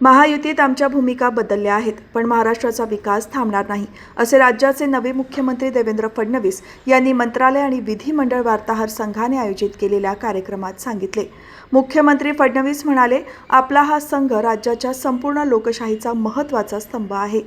महायुतीत आमच्या भूमिका बदलल्या आहेत पण महाराष्ट्राचा विकास थांबणार नाही असे राज्याचे नवे मुख्यमंत्री देवेंद्र फडणवीस यांनी मंत्रालय आणि विधिमंडळ वार्ताहर संघाने आयोजित केलेल्या कार्यक्रमात सांगितले. मुख्यमंत्री फडणवीस म्हणाले आपला हा संघ राज्याच्या संपूर्ण लोकशाहीचा महत्त्वाचा स्तंभ आहे.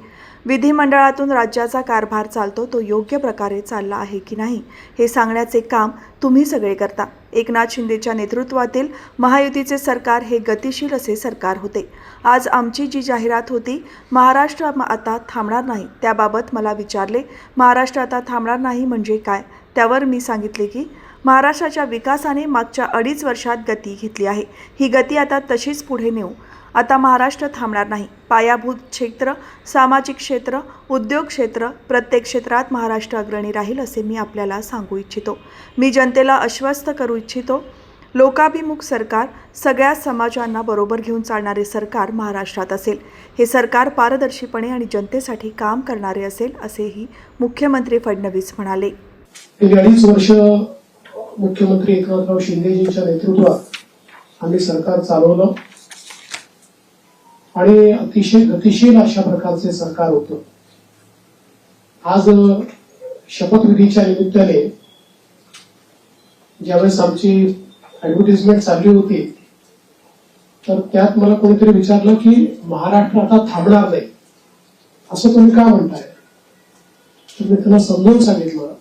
विधिमंडळातून राज्याचा कारभार चालतो तो योग्य प्रकारे चालला आहे की नाही हे सांगण्याचे काम तुम्ही सगळे करता. एकनाथ शिंदेच्या नेतृत्वातील महायुतीचे सरकार हे गतिशील असे सरकार होते. आज आमची जी जाहिरात होती महाराष्ट्र आता थांबणार नाही त्याबाबत मला विचारले महाराष्ट्र आता थांबणार नाही म्हणजे काय? त्यावर मी सांगितले की महाराष्ट्राच्या विकासाने मागच्या अडीच वर्षात गती घेतली आहे. ही गती आता तशीच पुढे नेऊ. आता महाराष्ट्र थांबणार नाही. पायाभूत क्षेत्र सामाजिक क्षेत्र उद्योग क्षेत्र प्रत्येक क्षेत्रात महाराष्ट्र अग्रणी राहील असे मी आपल्याला सांगू इच्छितो. मी जनतेला आश्वस्त करू इच्छितो. लोकाभिमुख सरकार सगळ्या समाजांना बरोबर घेऊन चालणारे सरकार महाराष्ट्रात असेल. हे सरकार पारदर्शीपणे आणि जनतेसाठी काम करणारे असेल असेही मुख्यमंत्री फडणवीस म्हणाले. अडीच वर्ष मुख्यमंत्री एकनाथराव शिंदेजींच्या नेतृत्वात आम्ही सरकार चालवलं. आणि अतिशय गतिशील अशा प्रकारचे सरकार होतं. आज शपथविधीच्या निमित्ताने ज्यावेळेस आमची ऍडव्हर्टिजमेंट चालली होती तर त्यात मला कोणीतरी विचारलं की महाराष्ट्र आता थांबणार नाही. असं तुम्ही का म्हणताय? तर मी त्यांना समजून सांगितलं.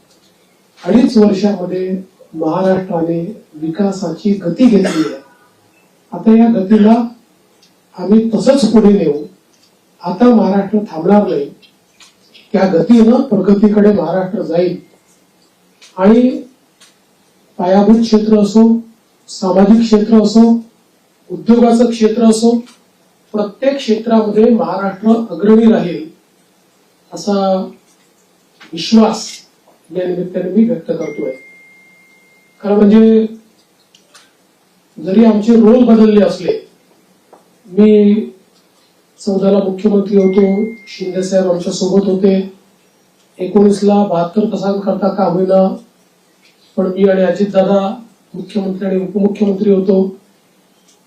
अडीच वर्षामध्ये महाराष्ट्राने विकासाची गती घेतली आहे. आता या गतीला आम्ही तसंच पुढे नेऊ. आता महाराष्ट्र थांबणार नाही. त्या गतीनं प्रगतीकडे महाराष्ट्र जाईल. आणि पायाभूत क्षेत्र असो सामाजिक क्षेत्र असो उद्योगाचं क्षेत्र असो प्रत्येक क्षेत्रामध्ये महाराष्ट्र अग्रणी राहील असा विश्वास या निमित्ताने मी व्यक्त करतोय. खरं म्हणजे जरी आमचे रोल बदलले असले मी चौदाला मुख्यमंत्री होतो शिंदे साहेब आमच्यासोबत होते. एकोणीसला बहात्तर तासांकरता का होईना पण मी आणि अजितदादा मुख्यमंत्री आणि उपमुख्यमंत्री होतो.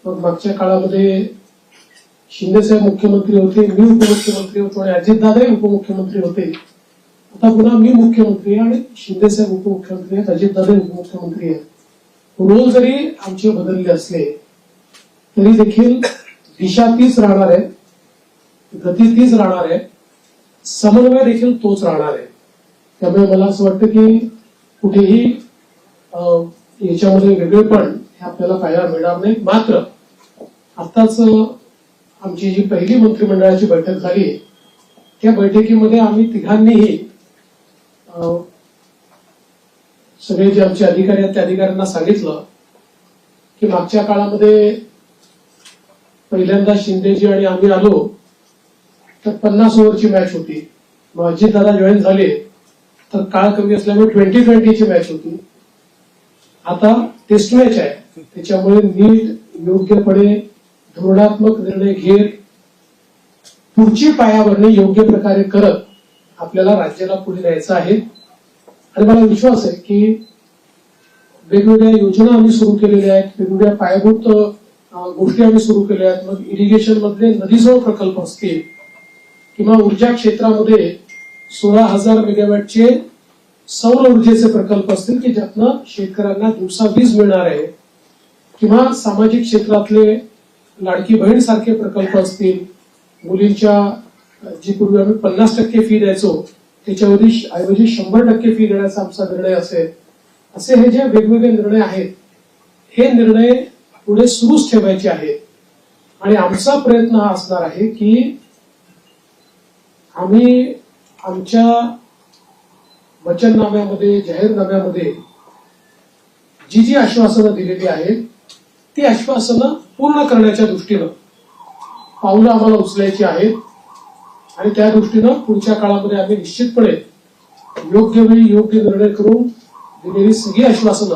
मग मागच्या काळामध्ये शिंदे साहेब मुख्यमंत्री होते मी उपमुख्यमंत्री होतो आणि अजितदादाही उपमुख्यमंत्री होते. आता पुन्हा मी मुख्यमंत्री आणि शिंदेसाहेब उपमुख्यमंत्री आहेत अजितदादा उपमुख्यमंत्री आहेत. रोल जरी आमचे बदलले असले तरी देखील दिशा तीच राहणार आहे गती तीच राहणार आहे समन्वय देखील तोच राहणार आहे. त्यामुळे मला असं वाटतं की कुठेही अं, याच्यामध्ये वेगळेपण हे आपल्याला पाहायला मिळणार नाही. मात्र आताच आमची जी पहिली मंत्रिमंडळाची बैठक झाली त्या बैठकीमध्ये आम्ही तिघांनीही सगळे जे आमचे अधिकारी आहेत त्या अधिकाऱ्यांना सांगितलं की मागच्या काळामध्ये पहिल्यांदा शिंदेजी आणि आम्ही आलो तर पन्नास ओव्हरची मॅच होती. मग दादा जॉईन झाले तर काळ कमी असल्यामुळे ट्वेंटी ट्वेंटीची मॅच होती. आता टेस्ट मॅच आहे. त्याच्यामुळे नीट योग्यपणे धोरणात्मक निर्णय घेत पुढची पायाभरणी योग्य प्रकारे करत आपल्याला राज्याला पुढे न्यायचं आहे. आणि मला विश्वास आहे की वेगवेगळ्या योजना आम्ही सुरू केलेल्या आहेत वेगवेगळ्या पायाभूत गोष्टी आम्ही सुरू केल्या आहेत. मग इरिगेशन मधले नदीजवळ प्रकल्प असतील किंवा ऊर्जा क्षेत्रामध्ये सोळा हजार मेगावॅटचे सौर ऊर्जेचे प्रकल्प असतील की ज्यातनं शेतकऱ्यांना दिवसा वीज मिळणार आहे किंवा सामाजिक क्षेत्रातले लाडकी बहीण सारखे प्रकल्प असतील मुलींच्या जी पूर्वी आम्ही पन्नास टक्के फी द्यायचो त्याच्यावरती ऐवजी शंभर टक्के फी देण्याचा आमचा निर्णय असेल असे हे जे वेगवेगळे निर्णय आहेत हे निर्णय पुढे सुरूच ठेवायचे आहेत. आणि आमचा प्रयत्न हा असणार आहे की आम्ही आमच्या वचननाम्यामध्ये जाहीरनाम्यामध्ये जी जी आश्वासनं दिलेली आहेत ती आश्वासनं पूर्ण करण्याच्या दृष्टीनं पावलं आम्हाला उचलायची आहेत. आणि त्या दृष्टीनं पुढच्या काळामध्ये आम्ही निश्चितपणे योग्य वेळी योग्य निर्णय करून दिलेली सगळी आश्वासनं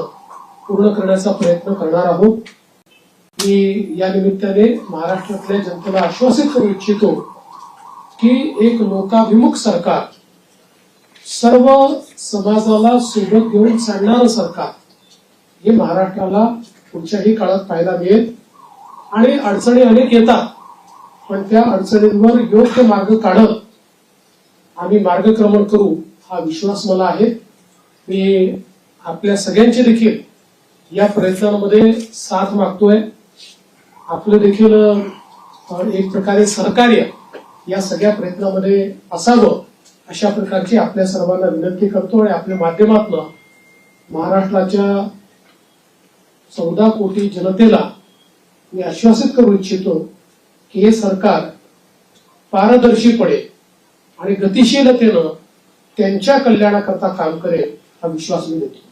पूर्ण करण्याचा प्रयत्न करणार आहोत. मी या निमित्ताने महाराष्ट्रातल्या जनतेला आश्वासित करू इच्छितो की एक लोकाभिमुख सरकार सर्व समाजाला सोबत घेऊन चालणारं सरकार हे महाराष्ट्राला पुढच्याही काळात पाहायला मिळेल. आणि अडचणी अनेक येतात. पण त्या अडचणींवर योग्य मार्ग काढत आम्ही मार्गक्रमण करू हा विश्वास मला आहे. मी आपल्या सगळ्यांचे देखील या प्रयत्नांमध्ये साथ मागतोय. आपलं देखील एक प्रकारे सहकार्य या सगळ्या प्रयत्नामध्ये असावं अशा प्रकारची आपल्या सर्वांना विनंती करतो आणि आपल्या माध्यमातून महाराष्ट्राच्या चौदा कोटी जनतेला मी आश्वासित करू इच्छितो हे सरकार पारदर्शीपणे आणि गतिशीलतेनं त्यांच्या कल्याणाकरता काम करेल हा विश्वास मी देतो.